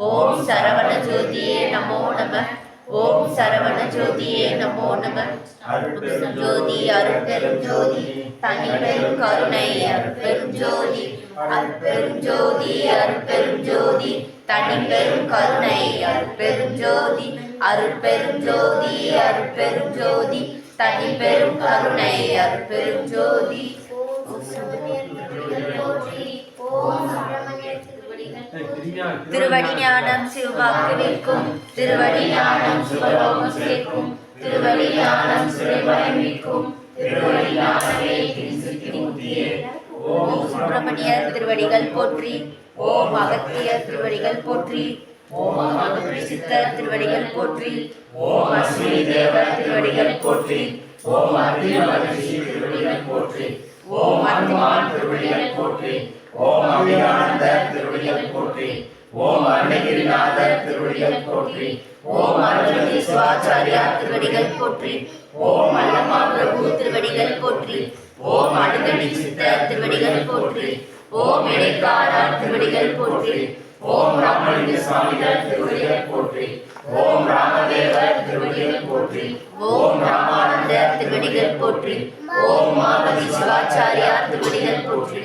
ஓம் சரவண ஜோதியே நமோ நம. ஓம் சரவண ஜோதியே நமோ நம. ஜோதி அருட்பெரும் ஜோதி. தனிப்பெரும் கருணை அருட்பெரும் ஜோதி. அருட்பெரும் ஜோதி அருட்பெரும் ஜோதி. தனிப்பெரும் கருணை அருட்பெரும் ஜோதி. அருட்பெரும் ஜோதி அருட்பெரும் ஜோதி. தனிப்பெரும் கருணை அருட்பெரும் ஜோதி. திருவடி ஞானம் சிவவாக்கு நிற்கும் திருவடி ஞானம் சிவலோகம் சேர்க்கும். திருவடி ஞானம் சிவபயம் நிற்கும் திருவடி ஞானமே திருசித்திமுத்தியே ஓம் சுப்பிரமணியர் திருவடிகள் போற்றி. ஓம் அகத்தியர் திருவடிகள் போற்றி. ஓம் சித்தர் திருவடிகள் போற்றி. ஓம் அஸ்வினி தேவர் திருவடிகள் போற்றி. ஓம் அத்திய மகிழ்ச்சி திருவடிகள் போற்றி. ஓம் அனுமான் திருவடிகள் போற்றி ஓம் அபியானந்த திருவடிகள் போற்றி ஓம் அருணகிரிநாதர் திருவடிகள் போற்றி ஓம் அருள்மிகு சிவாச்சாரியா திருவடிகள் போற்றி ஓம் அல்லம்மா பிரபு திருவடிகள் போற்றி ஓம் அடுகடி சித்தர் திருவடிகள் போற்றி ஓம் இடைக்காரா திருவடிகள் போற்றி ஓம் ராமலிங்க சுவாமிகள் திருவடிகள் போற்றி ஓம் ராமதேவர் திருவடிகள் போற்றி ஓம் ராமானந்தர் திருவடிகள் போற்றி ஓம் மாபதி சிவாச்சாரியார் திருவடிகள் போற்றி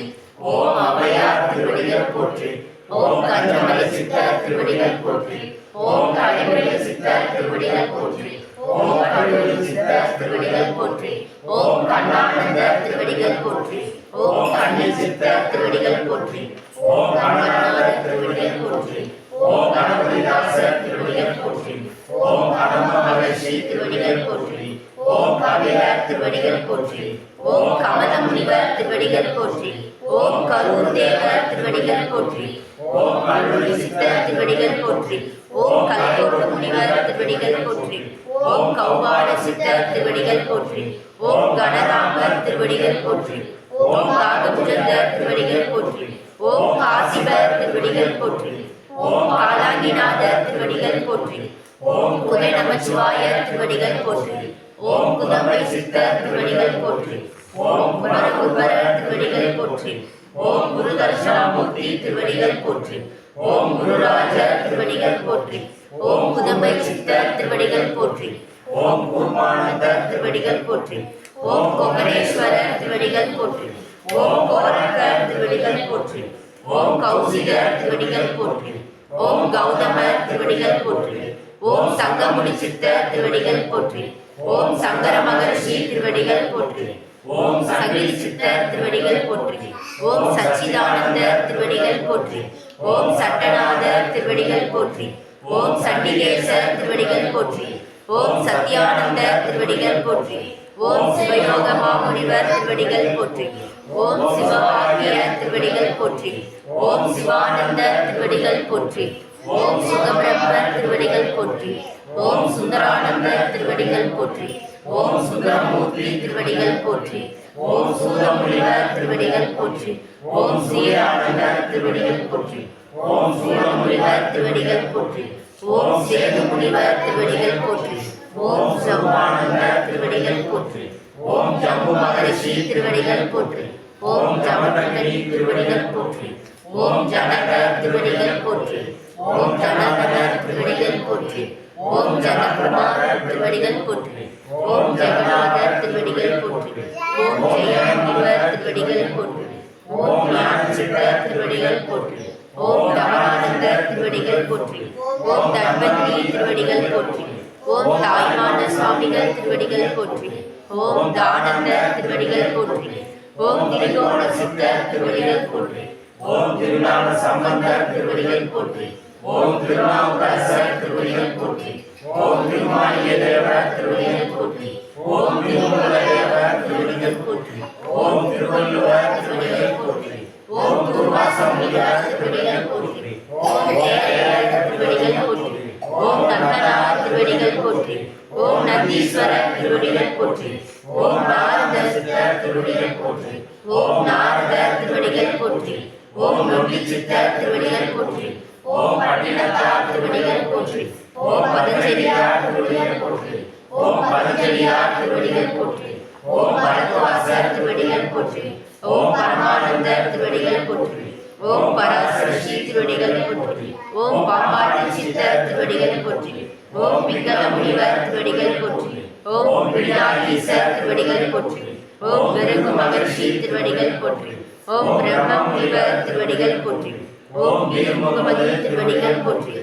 ஓம் அவையார் திருவடிகள் போற்றி ஓம் கஞ்சமலை சித்தர் திருவடிகள் போற்றி ஓம் கலைமலை சித்தர் திருவடிகள் போற்றி ஓம் கல்லூரி சித்தர் திருவடிகள் போற்றி ஓம் கண்ணானந்தர் திருவடிகள் போற்றி ஓம் கண்ணன் சித்தர் திருவடிகள் போற்றி ஓம் கணநாதர் திருவடிகள் போற்றி ஓம் கணபதிதாசர் திருவடிகள் போற்றி ஓம் கடம்ப மகர்ஷி திருவடிகள் போற்றி ஓம் கபிலர் திருவடிகள் போற்றி ஓம் கமல முனிவர் திருவடிகள் போற்றி ஓம் கரூர் தேவர் திருவடிகள் போற்றி ஓம் கல்லூரி சித்தர் திருவடிகள் போற்றி ஓம் கலைக்கோட்டு முனிவர் திருவடிகள் போற்றி ஓம் கௌபால சித்தர் திருவடிகள் போற்றி ஓம் கணராமர் திருவடிகள் போற்றி ஓம் காகபுஜந்தர் திருவடிகள் போற்றி ஓம் காசிபர் திருவடிகள் போற்றி ஓம் காலாங்கிநாதர் திருவடிகள் போற்றி ஓம் குதை நமச்சிவாய திருவடிகள் போற்றி ஓம் குதம்பை சித்தர் திருவடிகள் போற்றி ஓம் குமரகுருவரர் திருவடிகள் போற்றி ஓம் குரு தர்ஷனாமூர்த்தி திருவடிகள் போற்றி ஓம் குருராஜர் திருவடிகள் போற்றி ஓம் குதம்பை சித்தர் திருவடிகள் போற்றி ஓம் குருமானந்தர் திருவடிகள் போற்றி ஓம் கோகரேஸ்வரர் திருவடிகள் போற்றி ஓம் கோரக்கர் திருவடிகள் போற்றி ஓம் கௌசிகர் திருவடிகள் போற்றி ஓம் கௌதமர் திருவடிகள் போற்றி. ஓம் சங்கமுடி சித்தர் திருவடிகள் போற்றி. ஓம் சங்கர மகர்ஷி திருவடிகள் போற்றி. ஓம் சங்கிலி சித்தர் திருவடிகள் போற்றி. ஓம் சச்சிதானந்தர் திருவடிகள் போற்றி. ஓம் சட்டநாதர் திருவடிகள் போற்றி. ஓம் சண்டிகேசர் திருவடிகள் போற்றி. ஓம் சத்யானந்தர் திருவடிகள் போற்றி. ஓம் சிவயோக மாமுனிவர் திருவடிகள் போற்றி. ஓம் சிவவாக்கிய திருவடிகள் போற்றி ஓம் சிவானந்தர் திருவடிகள் போற்றி ஓம் சுகபிரம்மர் திருவடிகள் போற்றி ஓம் சுந்தரானந்தர் திருவடிகள் போற்றி ஓம் சுந்தரமூர்த்தி திருவடிகள் போற்றி ஓம் சூரமுனிவர் திருவடிகள் போற்றி ஓம் ஸ்ரீரானந்தர் திருவடிகள் போற்றி ஓம் சூரமுனிவர் திருவடிகள் போற்றி ஓம் சேது முனிவர் திருவடிகள் போற்றி ஓம் சம்மானந்தர் திருவடிகள் போற்றி ஓம் ஜம்பு மகரிஷி திருவடிகள் போற்றி ஓம் ஜமதங்கனி திருவடிகள் போற்றி ஓம் ஜனகர் திருவடிகள் போற்றி ஓம் ஜனகர திருவடிகள் போற்றி ஓம் ஜனகுமாரர் திருவடிகள் போற்றி ஓம் ஜெகநாத திருவடிகள் போற்றி ஓம் ஜெயமுனிவர் திருவடிகள் போற்றி ஓம் ஞானசித்த திருவடிகள் போற்றி ஓம் ரமணானந்தர் திருவடிகள் போற்றி ஓம் தன்வந்தி திருவடிகள் போற்றி ஓம் தாய்மான சுவாமிகள் திருவடிகள் போற்றி ஓம் தானந்தர் திருவடிகள் போற்றி ஓம் திரிகோண சித்தர் திருவடிகள் போற்றி ஓம் திருநான சம்பந்தர் திருவடிகள் போற்றி ஓம் திருநாவுக்கரசர் திருவடிகள் போற்றி ஓம் திருமானிய தேவர் திருவடிகள் போற்றி ஓம் திருமூல தேவர் திருவடிகள் போற்றி ஓம் திருவள்ளுவர் திருவடிகள் போற்றி ஓம் குருவாசமுடியார் திருவடிகள் போற்றி ஓம் திருவடிகள் போற்றி ஓம் நந்தனார் திருவடிகள் போற்றி ஓம் நந்தீஸ்வரர் திருவடிகள் போற்றி போற்றி ஓம் பிரம்ம முனிவர் திருவடிகள் போற்றி ஓம் முகமதி திருவடிகள் போற்றி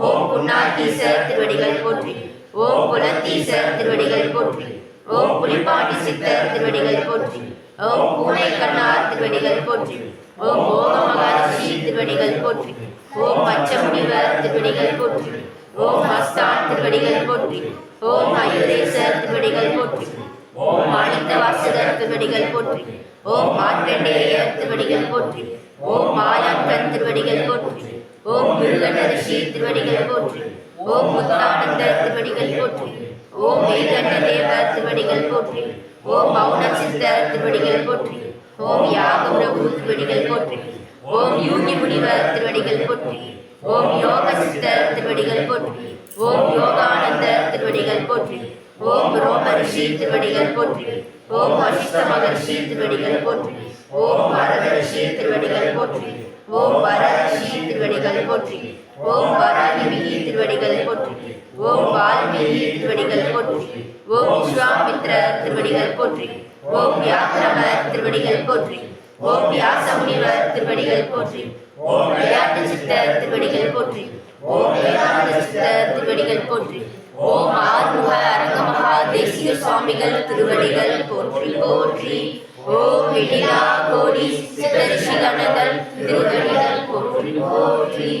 ஓம் புன்னாதீசர் திருவடிகள் போற்றி ஓம் புலத்தீசர் திருவடிகள் போற்றி ஓம் புலிப்பாண்டி சித்தர் திருவடிகள் போற்றி ஓம் பூனை கண்ணார் திருவடிகள் போற்றி ஓம் ஓக மகரிஷி திருவடிகள் போற்றி ஓம் பச்சமுனிவர் திருவடிகள் போற்றி ஓம் மஸ்தான் திருவடிகள் போற்றி ஓம் மயூரேசர் திருவடிகள் போற்றி ஓம் மாணிக்க வாசகர் திருவடிகள் போற்றி ஓம் மார்க்கண்டேயர் திருவடிகள் போற்றி. ஓம் மாயாக்கன் திருவடிகள் போற்றி. ஓம் முருகனரிஷி திருவடிகள் போற்றி. ஓம் முத்தானந்த திருவடிகள் போற்றி. ஓம் மேகண்ட தேவ திருவடிகள் போற்றி. ஓம் மௌன சித்த திருவடிகள் போற்றி. ஓம் யாகபிரபு திருவடிகள் போற்றி. ஓம் யூகி முனிவர் திருவடிகள் போற்றி. ஓம் யோக சித்த திருவடிகள் போற்றி. ஓம் யோகானந்த திருவடிகள் போற்றி. ஓம் ரோமரிஷி திருவடிகள் போற்றி ஓம் வசிஷ்ட மகர்ஷி திருவடிகள் போற்றி ஓம் வரதரிஷி திருவடிகள் போற்றி ஓம் வரரிஷி திருவடிகள் போற்றி ஓம் வராகிமிகி திருவடிகள் போற்றி ஓம் வால்மீகி திருவடிகள் போற்றி ஓம் விஸ்வாமித்ர திருவடிகள் போற்றி ஓம் வியாக்கிரமர் திருவடிகள் போற்றி ஓம் வியாசமுனிவர் திருவடிகள் போற்றி ஓம் விளையாட்டு சித்தர் திருவடிகள் போற்றி ஓம் வேதாந்த சித்தர் திருவடிகள் போற்றி ஓம் ஆறுமுக அரங்கமகா தேசிய சுவாமிகள் திருவடிகள் போற்றி போற்றி. ஓம் விடிலா கோடி சித்தரிஷி கணங்கள் திருவடிகள் போற்றி போற்றி.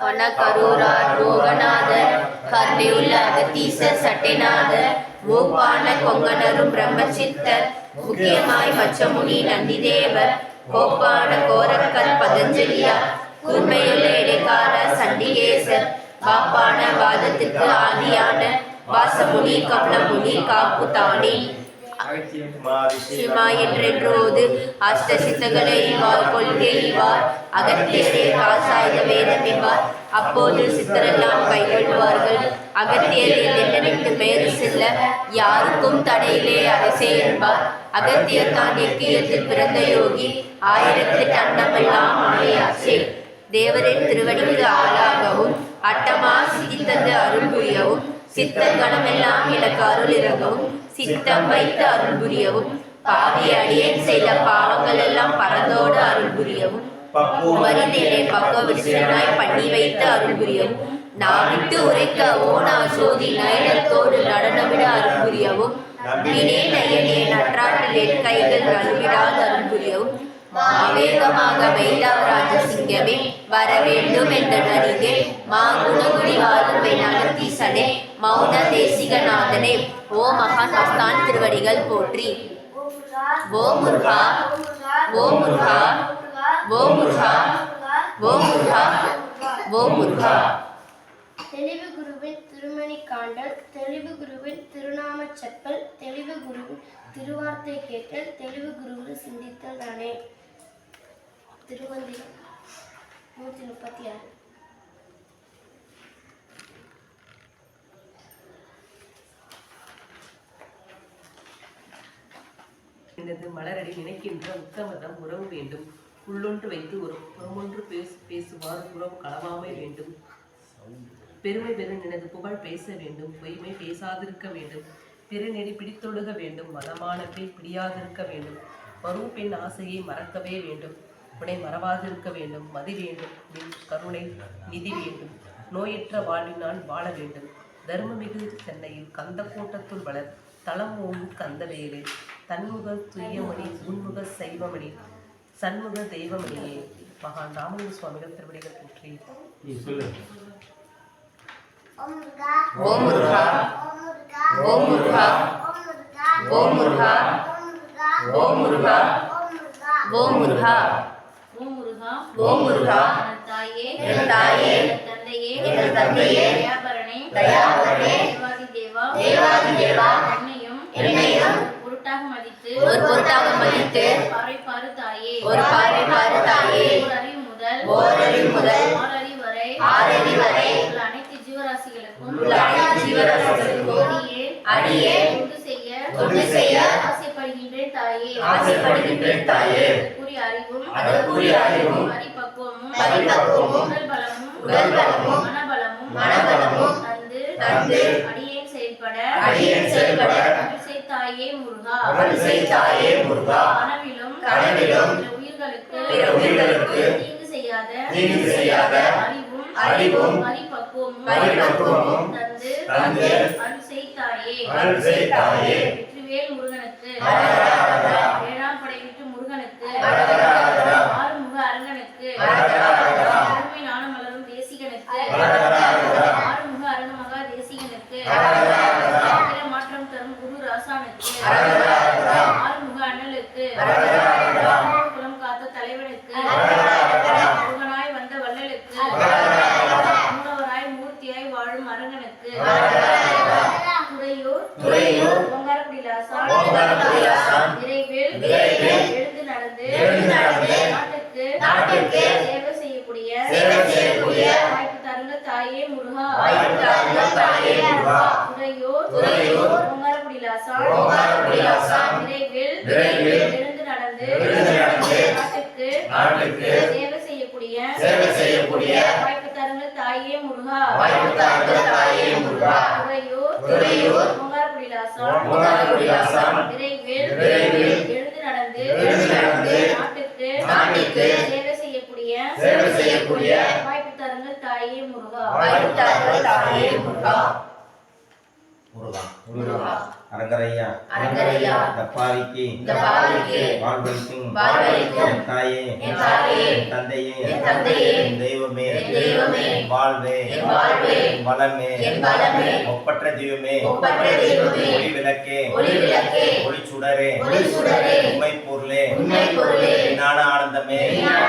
கனகரூரார் ரோகநாதர் கருணையுள்ள அகத்தீசர் சட்டைநாதர் மூப்பான கொங்கனரும் பிரம்மசித்தர் முக்கியமாய் மச்சமுனி நந்திதேவர் கோப்பான கோரக்கர் பதஞ்சலியார் கூர்மையுள்ள இடைக்கால சண்டிகேசர் காப்பான வாதத்திற்கு ஆதியான வாசமுனி கமலமுனி காப்புதானி சிமா என்றென்றோது அஷ்ட சித்தங்களை இவார் கொள்கை இவார் அகத்தியரே காசாயுத வேதம் இவார் அப்போது சித்தரெல்லாம் கைகொள்வார்கள். அகத்தியரில் எண்ணெட்டு மேறு செல்ல யாருக்கும் தடையிலே அரசே என்பார். அகத்தியர் தான் எக்கியத்தில் பிறந்த யோகி. ஆயிரத்தெட்டு அண்டமெல்லாம் ஆணையாச்சே. தேவரின் திருவடிக்கு ஆளாகவும் அட்டமா சிதித்தது அருள் புரியவும் சித்த கணமெல்லாம் எனக்கு அருள் இறங்கவும் சித்தம் வைத்து அருள் புரியவும் பாவி அடியேன் செய்த பாவங்கள் எல்லாம் பரந்தோடு அருள் புரியவும் மறிந்தேனே பக்க விருஷனாய் பண்ணி வைத்து அருள் புரியவும் நான் விட்டு உரைக்க ஓனா சோதி நயனத்தோடு நடனமிட அருள் புரியவும் நம்பினே நயனே நற்றாட்டில் என் கைகள் நழுவிடாது அருள் புரியவும் மாவேகமாக மைதாவராஜ சிங்கமே வர வேண்டும் என்ற நரிதே மாகுணகுடி வாழும் நடத்தீசனே மௌன தேசிகநாதனே ஓ மகான் திருவடிகள் போற்றி. ஓ முருகா ஓ முருகா ஓ முருகா ஓ முருகா ஓ முருகா. தெளிவு குருவின் திருமணி காண்டல் தெளிவு குருவின் திருநாமச் செப்பல் தெளிவு குருவின் திருவார்த்தை கேட்டல் தெளிவு குருவில் சிந்தித்தல் தானே. திருவந்திரம் நூற்றி முப்பத்தி ஆறு. எனது மலரடி நினைக்கின்ற உத்தமதம் உறவு வேண்டும். உள்ளொன்று வைத்து ஒரு புறமொன்று பேசு பேசுவார் உறவு களவாமை வேண்டும். பெருமை பெரும் எனது புகழ் பேச வேண்டும். பொய்மை பேசாதிருக்க வேண்டும். பெருநெறி பிடித்தொழுக வேண்டும். மதமான பிடியாதிருக்க வேண்டும். வரும் பெண் ஆசையை மறக்கவே வேண்டும். உன்னை மறவாதிருக்க வேண்டும் மதி வேண்டும் கருணை நிதி வேண்டும் நோயற்ற வாழ்வினால் வாழ வேண்டும் தர்மமிகு சென்னையில் கந்த கூட்டத்துள் வளர் தளம் ஓங்கும் கந்தவேலு தன்முக துய்யமணி உன்முக சைவமணி சண்முக தெய்வமணியே மகான் ராமலிங்க சுவாமிகள் திருவடிகள் போற்றி ஓ முருகா ஓ முருகா ஓ முருகா ஓ முருகா ஓ முருகா முருகா ஓ முருகா தாயே தந்தையே என் தந்தையே தயாபரணே தயாபரணே தேவாதி தேவா தேவாதி தேவா தன்னையும் என்னையும் பொருட்டாக மதித்து ஒரு பொருட்டாக மதித்து பாரு தாயே ஒரு பார்வை பாரு தாயே ஓர் அறிவு முதல் ஓரறிவு முதல் ஆறறிவு வரை ஆறறிவு வரை உள்ள அனைத்து ஜீவராசிகளுக்கும் உள்ள அனைத்து ஜீவராசிகளுக்கும் அடியே செய்ய தொண்டு செய்ய ஆசைப்படுகின்றேன் தாயே ஆசைப்படுகின்றேன் தாயே. அறிவும் அதற்குரிய அறிவும் பரிபக்குவமும் பரிபக்குவமும் உடல் பலமும் உடல் பலமும் மனபலமும் மனபலமும் தந்து தந்து அடியேன் செயல்பட அடியேன் செயல்பட அருள்செய் தாயே முருகா. அருள்செய் தாயே முருகா. கனவிலும் கனவிலும் உயிர்களுக்கு உயிர்களுக்கு தீங்கு செய்யாத தீங்கு செய்யாத அறிவும் அறிவும் பரிபக்குவமும் பரிபக்குவமும் தந்து தந்து அருள்செய் தாயே. அருள்செய் தாயே. வெற்றிவேல் முருகனுக்கு. வரவேற்கிறேன் முருகா. முருகா. அரங்கரையா அரங்கரையா. இந்த பாவிக்கு இந்த பாவிக்கு வாழ்வழிக்கும் வாழ்வளிக்கும் என் தாயே என் தாயே. தந்தையே என் தந்தையே. தெய்வமே தெய்வமே. வாழ்வே வாழ்வே. வளமே என் வளமே. ஒப்பற்ற தெய்வமே ஒப்பற்ற தெய்வமே. ஒளி விளக்கே ஒளி விளக்கே. ஒளி சுடரே ஒளி சுடரே. உண்மை பொருளே உண்மை பொருளே. ஞான ஆனந்தமே ஞான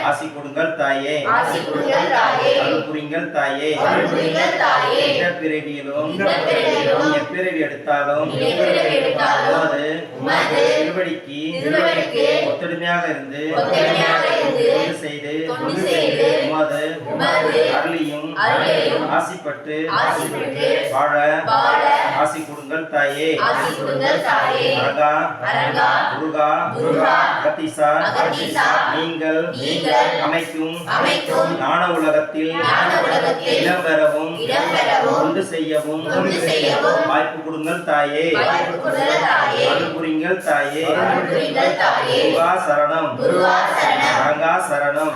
ஆசி கொடுங்கள் தாயே ஆசி கொடுங்கள் தாயே. அருள் புரிங்கள் தாயே அருள் புரிங்கள் தாயே. இந்த பிறவியிலும் இந்த பிறவியிலும். எப்பிறவி எடுத்தாலும் எப்பிறவி எடுத்தாலும். உமது. திருவடிக்கு திருவடிக்கு. ஒத்துழைமையாக இருந்து ஒத்துழைமையாக இருந்து. தொண்டு செய்து தொண்டு செய்து. உமது உமது. அருளையும் அருளையும். ஆசிப்பட்டு ஆசிப்பட்டு. வாழ வாழ. ஆசி கொடுங்கள் தாயே ஆசி கொடுங்கள் தாயே. அரங்கா அரங்கா. முருகா முருகா. அகத்தீசா அகத்தீசா. நீங்கள் நீங்கள் அமைக்கும் அமைக்கும் ஞான உலகத்தில் இடம் பெறவும் ஒன்று செய்யவும் வாய்ப்பு கொடுங்கள் தாயே. அனுபுரிங்கள் தாயே. குருவா சரணம். அரங்கா சரணம்.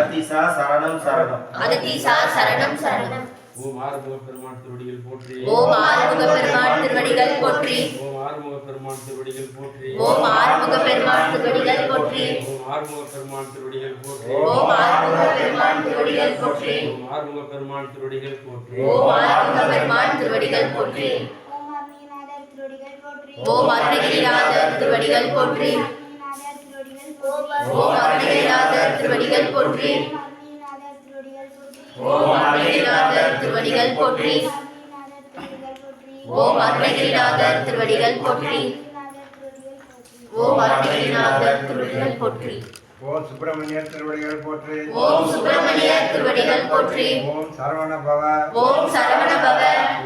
அதிசா சரணம். சரணம். அதிசா சரணம் சரணம். ஓம் ஆறுமுக பெருமான் திருவடிகள் போற்றி ஓம் ஆறுமுக பெருமான் திருவடிகள் போற்றி ஓம் ஆறுமுக பெருமான் திருவடிகள் போற்றி ஓம் ஆறுமுக பெருமான் திருவடிகள் போற்றி ஓம் ஆறுமுக பெருமான் திருவடிகள் போற்றி ஓம் ஆறுமுக பெருமான் திருவடிகள் போற்றி ஓம் ஆறுமுக பெருமான் திருவடிகள் போற்றி ஓம் ஆறுமுக பெருமான் திருவடிகள் போற்றி ஓம் அருணகிரிநாதர் திருவடிகள் போற்றி ஓம் அருணகிரிநாதர் திருவடிகள் போற்றி ஓம் அருணகிரிநாதர் திருவடிகள் போற்றி. ஓம் அருணகிரிநாதர் திருவடிகள் போற்றி. ஓம் அருணகிரிநாதர் திருவடிகள் போற்றி. ஓம் சுப்பிரமணியர் திருவடிகள் போற்றி. ஓம் சுப்பிரமணியர் திருவடிகள் போற்றி. ஓம் சரவண பவ ஓம் சரவண பவ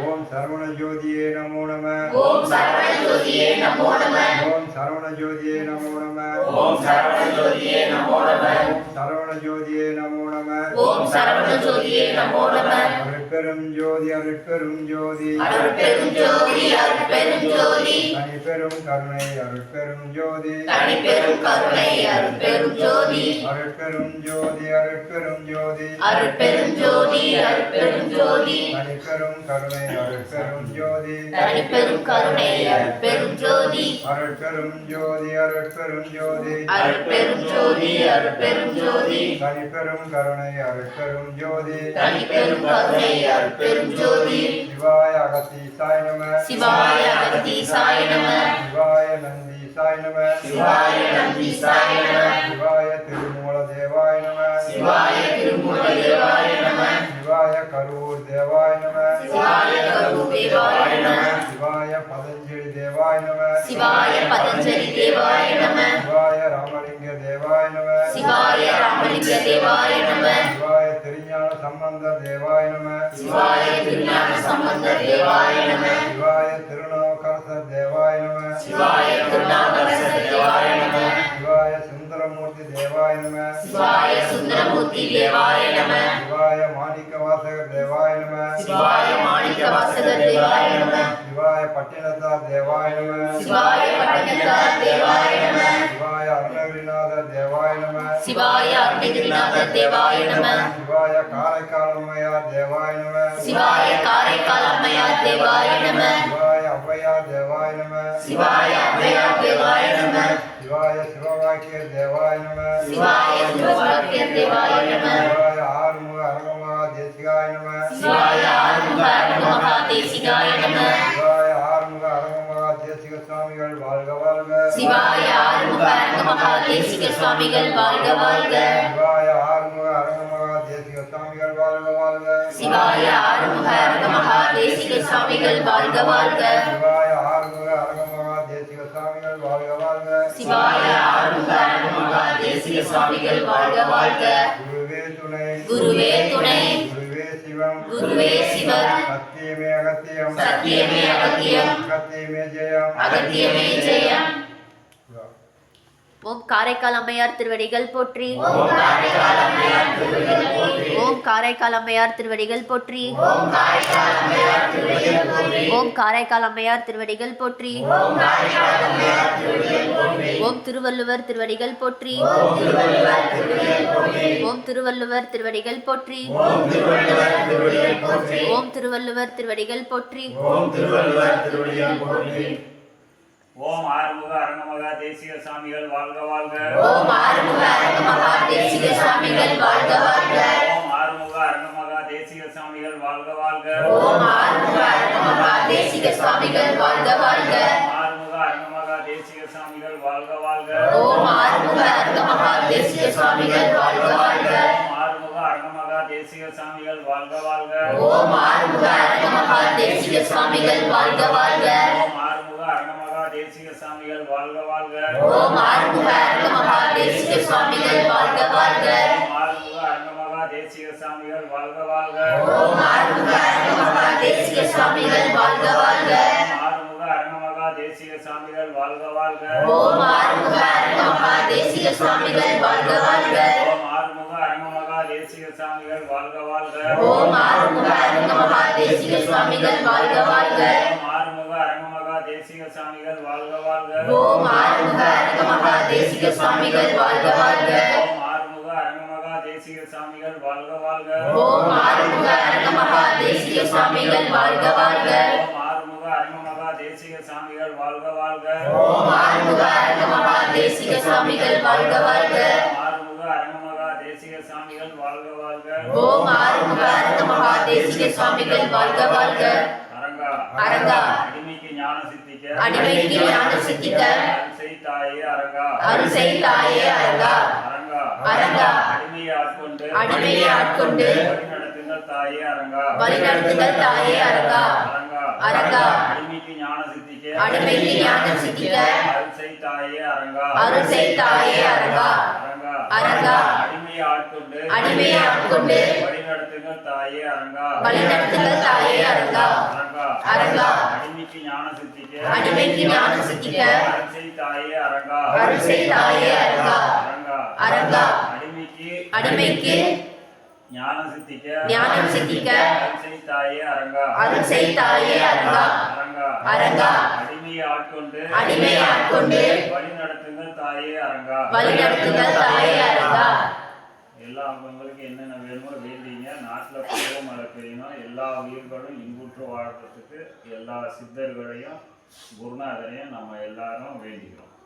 ஓம் சரவண ஜோதியே நமோ நம. ஓம் சரவண ஜோதியே நமோ நம. ஓம் சரவண ஜோதியே நமோ நம. ஓம் சரவண ஜோதியே நமோ நம. சரவண ஜோதியே நமோ நம. ஓம் சரவண ஜோதியே நமோ நம. அருட்பெரும் ஜோதி அருட்பெரும் ஜோதி. அருட்பெரும் ஜோதி அருட்பெரும் ஜோதி. தனிப்பெரும் கருணை அருட்பெரும் ஜோதி. தனிப்பெரும் கருணை அருட்பெரும் ஜோதி. அருட்பெரும் ஜோதி அருட்பெரும் ஜோதி. அருட்பெரும் ஜோதி அருட்பெரும் ஜோதி. தனிப்பெரும் கருணை அருட்பெரும் ஜோதி. தனிப்பெரும் கருணை அருட்பெரும் ஜோதி. அருட்பெரும் ஜோதி அருட்பெரும் ஜோதி அருட்பெரும் ஜோதி அருட்பெரும் ஜோதி தனிப்பெரும் கருணை அருட்பெரும் ஜோதி தனிப்பெரும் கருணை அருட்பெரும் ஜோதி சிவாய அகத்தீசாய நம. சிவாய அகத்தீசாய நம. சிவாய நந்தீசாய நம. சிவாய நந்தீசாய நம. சிவாய திருமூல தேவாய நம. சிவாய திருமூல தேவாய நம. சிவாய கரூர் தேவாய நம சிவாய கரு தேவாய நம சிவாய பதஞ்சலி தேவாய நம சிவாய பதஞ்சலி தேவாய நம சிவாய ராமலிங்க தேவாய நம சிவாய ராமலிங்க தேவாய நம சிவாய திருஞான சம்பந்த தேவாய நம சிவாய திருஞான சம்பந்த தேவாய நம சிவாய திருநாவுக்கரசர் தேவாய நம சிவாய திருநாவுக்கரச தேவாய நம தேவாய நம சிவாய சுந்தரமூர்த்தி தேவாய நம சிவாய மாணிக்க வாசகர் தேவாய நம சிவாய மாணிக்க வாசகர் தேவாய நம சிவாய பட்டினத்தார் தேவாய நம சிவாய பட்டணத்தார் தேவாய நம சிவாய அருணகிரிநாதர் தேவாய நம சிவாய அருணகிரிநாதர் தேவாய நம சிவாய காரைக்காலம்மையார் தேவாய நம சிவாய காரைக்கால் அம்மையார் தேவாய நம சிவாய ஔவையார் தேவாய நம சிவாய அம்மையார் தேவாய நம சிவாய சிவவாக்கிய தேவாய நம சிவாய சிவபாக்கிய தேவாய நம சிவாய ஆறுமுக அரங்கமகா தேசிகாய நம சிவாய ஆறுமுக அருணமகா தேசிகாய நம சிவாய ஆறுமுக அரங்கமகா தேசிக சுவாமிகள் வாழ்க வாழ்க। சிவாய ஆறுமுக அருணமகா தேசிக சுவாமிகள் வாழ்க। வாழ்க சிவாய ஆறுமுக அரங்கமகா தேசிக சுவாமிகள் வாழ்க வாழ்க சிவாய ஆறுமுக அருணமகா தேசிக சுவாமிகள் வாழ்க வாழ்க. சிவாய ஆறுமுக அரங்கமகா தேசிக சுவாமிகள் வாழ்க வாழ்க. சிவாய ஆறுமுக அருணமகா தேசிக சுவாமிகள் வாழ்க வாழ்க. குருவே துணை. குருவே துணை. குருவே சிவம். குருவே சிவம். சத்தியமே அகத்தியம். சத்தியமே அகத்தியம். அகத்தியமே ஜெயம். அகத்தியமே ஜெயம். ஓம் காரைக்கால் அம்மையார் திருவடிகள் போற்றி ஓம் காரைக்கால் அம்மையார் திருவடிகள் போற்றி ஓம் காரைக்கால் அம்மையார் திருவடிகள் போற்றி ஓம் திருவள்ளுவர் திருவடிகள் போற்றி ஓம் திருவள்ளுவர் திருவடிகள் போற்றி ஓம் திருவள்ளுவர் திருவடிகள் போற்றி ஓம் திருவள்ளுவர் திருவடிகள் போற்றி ஓம் திருவள்ளுவர் திருவடிகள் போற்றி ஓம் திருவள்ளுவர் திருவடிகள் போற்றி ஓம் ஆறுமுக அரங்கமகா தேசிய சாமிகள் வாழ்க வாழ்க ஓம் ஆறுமுக அரங்கமகா தேசிக சுவாமிகள் வாழ்க வாழ்க ஓம் ஆறுமுக அரங்கமகா தேசிய சாமிகள் வாழ்க வாழ்க ஓம் ஆறுமுக அரங்கமகா தேசிக சுவாமிகள் வாழ்க வாழ்க ஆறுமுக அரங்கமகா தேசிய சாமிகள் வாழ்க வாழ்க ஓம் ஆறுமுக அரங்கமகா தேசிக சுவாமிகள் வாழ்க வாழ்க ஓம் ஆறுமுக அரங்கமகா தேசிய சாமிகள் வாழ்க வாழ்க ஓம் ஆறுமுக அரங்கமகா தேசிக சுவாமிகள் வாழ்க வாழ்க ஓம் ஆறுமுக அரங்கமகா தேசிக சாமிகள் வாழ்க வாழ்க ஓம் ஆறுமுக அரங்கமகா தேசிக சுவாமிகள் வாழ்க வாழ்க ஓம் ஆறுமுக அரங்கமகா தேசிய சாமிகள் வாழ்க வாழ்க ஓம் ஆறுமுக அரங்கமகா தேசிக சுவாமிகள் வாழ்க வாழ்க ஓம் ஆறுமுக அரங்கமகா தேசிய சாமிகள் வாழ்க வாழ்க ஓம் ஆறுமுக அரங்கமகா தேசிக சுவாமிகள் வாழ்க வாழ்க ஓம் ஆறுமுக அரங்கமகா தேசிய சாமிகள் வாழ்க வாழ்க ஓம் ஆறுமுக அரங்கமகா தேசிக சுவாமிகள் வாழ்க வாழ்க ஓம் ஆறுமுக அரங்கமகா தேசிக சாமிகள் வாழ்க வாழ்க ஓம் ஆறுமுக அரங்கமகா தேசிக சுவாமிகள் வாழ்க வாழ்க ஓம் ஆறுமுக அரங்கமகா தேசிக சாமிகள் வாழ்க வாழ்க ஓம் ஆறுமுக அரங்கமகா தேசிக சுவாமிகள் வாழ்க வாழ்க ஓம் ஆறுமுக அரங்கமகா தேசிக சாமிகள் வாழ்க வாழ்க ஓம் ஆறுமுக அரங்கமகா தேசிக சுவாமிகள் வாழ்க வாழ்க ஓம் ஆறுமுக அரங்கமகா தேசிக சாமிகள் வாழ்க வாழ்க ஓம் ஆறுமுக அரங்கமகா தேசிக சுவாமிகள் வாழ்க வாழ்க அரங்கா அரங்கா அடிமைக்கு ஞான சித்திக்க அடிமைக்கு ஞான சித்திக்க அருள்செய் தாயே அரங்கா அருசை தாயே அரங்கா அரங்கா அரங்கா அடிமையை ஆட்கொண்டு. அடிமையை ஆட்கொண்டு. வழி நடத்துங்கள் தாயே அரங்கா வழிநடத்துதல் தாயே அரங்கா அரங்கா அடிமைக்கு ஞான சித்திக்க. அடிமைக்கு ஞான சித்திக்க. அருள்செய் தாயே அரங்கா அருசை தாயே அரங்கா அரங்கா அரங்கா அடிமையை ஆட்கொண்டு. அடிமையை ஆட்கொண்டு. வழி நடத்துங்கள் தாயே அரங்கா வழிநடத்துதல் தாயே அரங்கா அரங்கா அரங்கா அடிமைக்கு ஞான சித்திக்க. அடிமைக்கு ஞான சித்திக்க தாயே அரங்கா அருசை தாயே அரங்கா அரங்கா அடிமைக்கு அடிமைக்கு ஞானம் சித்திக்க. ஞானம் சித்திக்க அருள் செய் தாயே அரங்கா அருள் செய் தாயே அரங்கா அரங்கா அரங்கா அடிமையை ஆட்கொண்டு அடிமையை ஆட்கொண்டு வழி நடத்துங்கள் தாயே அரங்கா வழி நடத்துங்கள் தாயே அரங்கா எல்லா அவங்களுக்கு என்னென்ன வேணுமோ வேண்டிங்க. நாட்டில் பருவ மழை பெய்யணும் எல்லா உயிர்களும் இன்புற்று வாழ்றதுக்கு எல்லா சித்தர்களையும் குருநாதனையும் நம்ம எல்லாரும் வேண்டிக்கிறோம்.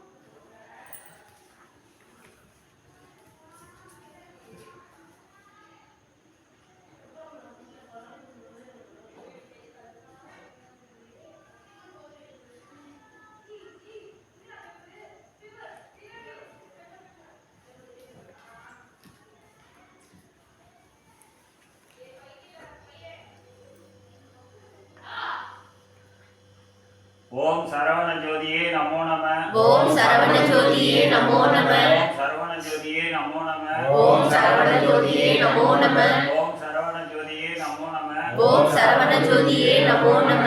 ஓம் சரவண ஜோதியே நமோ நம. ஓம் சரவண ஜோதியே நமோ நம. சரவண ஜோதியே நமோ நம. ஓம் சரவண ஜோதியே நமோ நம. ஓம் சரவண ஜோதியே நமோ நம. ஓம் சரவண ஜோதியே நமோ நம.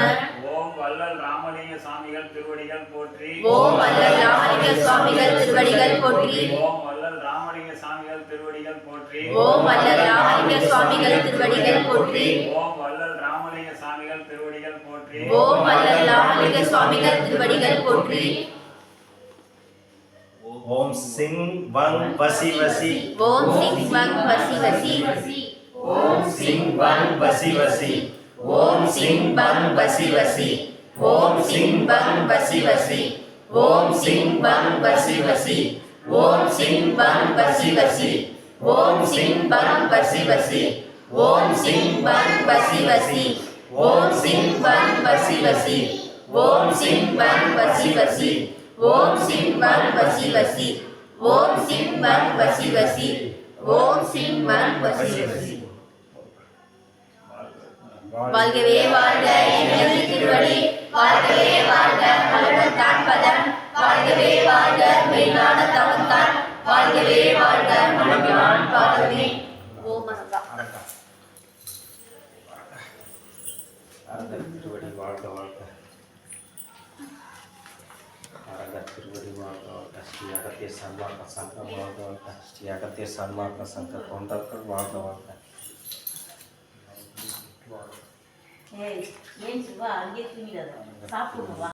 ஓம் வள்ளல் ராமலிங்க சாமிகள் திருவடிகள் போற்றி. ஓம் வல்லல் ராமலிங்க சுவாமிகள் திருவடிகள் போற்றி. ஓம் வள்ளல் ராமலிங்க சாமிகள் திருவடிகள் போற்றி. ஓம் வல்லல் ராமலிங்க சுவாமிகள் திருவடிகள் போற்றி. ஓம் வள்ளல் ராமலிங்க சாமிகள் திருவடிகள் போற்றி ஓம் வல்லல் ராமலிங்க சுவாமிகள் திருவடிகள் போற்றி. ஓம் சிங் வங் வசி வசி. ஓம் சிங் வங் வசி வசி. ஓம் சிங் வங் வசி வசி. ஓம் சிங் வங் வசி வசி. ஓம் சிங் வங் வசி வசி. ஓம் சிங் வங் வசி வசி. ஓம் சிங் வங் வசி வசி. ஓம் சிங் வங் வசி வசி. ஓம் சிங் வங் வசி வசி. ஓம் சிங் வங் வசி வசி. ஓம் சிங் வங் வசி வசி. ஓம் சிங் வங் வசி வசி. ஓம் சிங் வங் வசி வசி. ஓம் சிங் வங் வசி வசி. வாழ்கவே வாழ்க எங்களது திருவடி. வாழ்கவே வாழ்க மலர்கள் தான் பதம் வாழ்கவே வாழ்க மெய்ஞான தவத்தான் வாழ்கவே வாழ்க மனஞான் பாதமே. ಮಾಡ್ದ ಸಂಕ ಮಾಡ್ದು ಅಂತ ಇಷ್ಟು ಯಾಕತ್ತೆ ಸಣ್ಣ ಮಾಡ್ದ ಸಂಕ ಕೊಂಡಕ್ಕ ಮಾಡ್ದ ಅಂತ ಏಯ್ ಏನು ಸುಬ್ಬ ಅಲ್ಲಿಗೆ ತಿಂಗಿಲ್ಲ ಸಾಕು